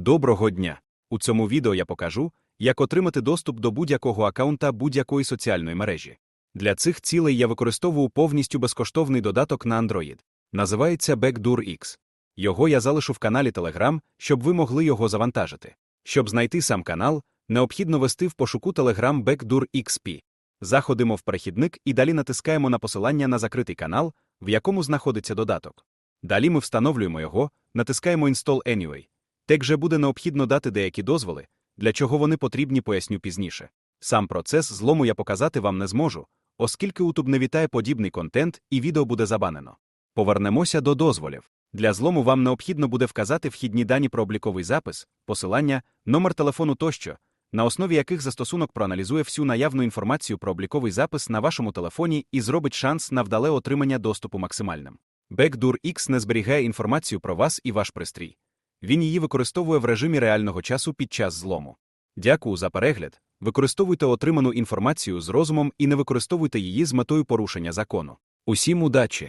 Доброго дня! У цьому відео я покажу, як отримати доступ до будь-якого аккаунта будь-якої соціальної мережі. Для цих цілей я використовую повністю безкоштовний додаток на Android. Називається Backdoor X. Його я залишу в каналі Telegram, щоб ви могли його завантажити. Щоб знайти сам канал, необхідно ввести в пошуку Telegram Backdoor XP. Заходимо в перехідник і далі натискаємо на посилання на закритий канал, в якому знаходиться додаток. Далі ми встановлюємо його, натискаємо Install Anyway. Також буде необхідно дати деякі дозволи, для чого вони потрібні поясню пізніше. Сам процес злому я показати вам не зможу, оскільки YouTube не вітає подібний контент і відео буде забанено. Повернемося до дозволів. Для злому вам необхідно буде вказати вхідні дані про обліковий запис, посилання, номер телефону тощо, на основі яких застосунок проаналізує всю наявну інформацію про обліковий запис на вашому телефоні і зробить шанс на вдале отримання доступу максимальним. Backdoor X не зберігає інформацію про вас і ваш пристрій. Він її використовує в режимі реального часу під час злому. Дякую за перегляд. Використовуйте отриману інформацію з розумом і не використовуйте її з метою порушення закону. Усім удачі!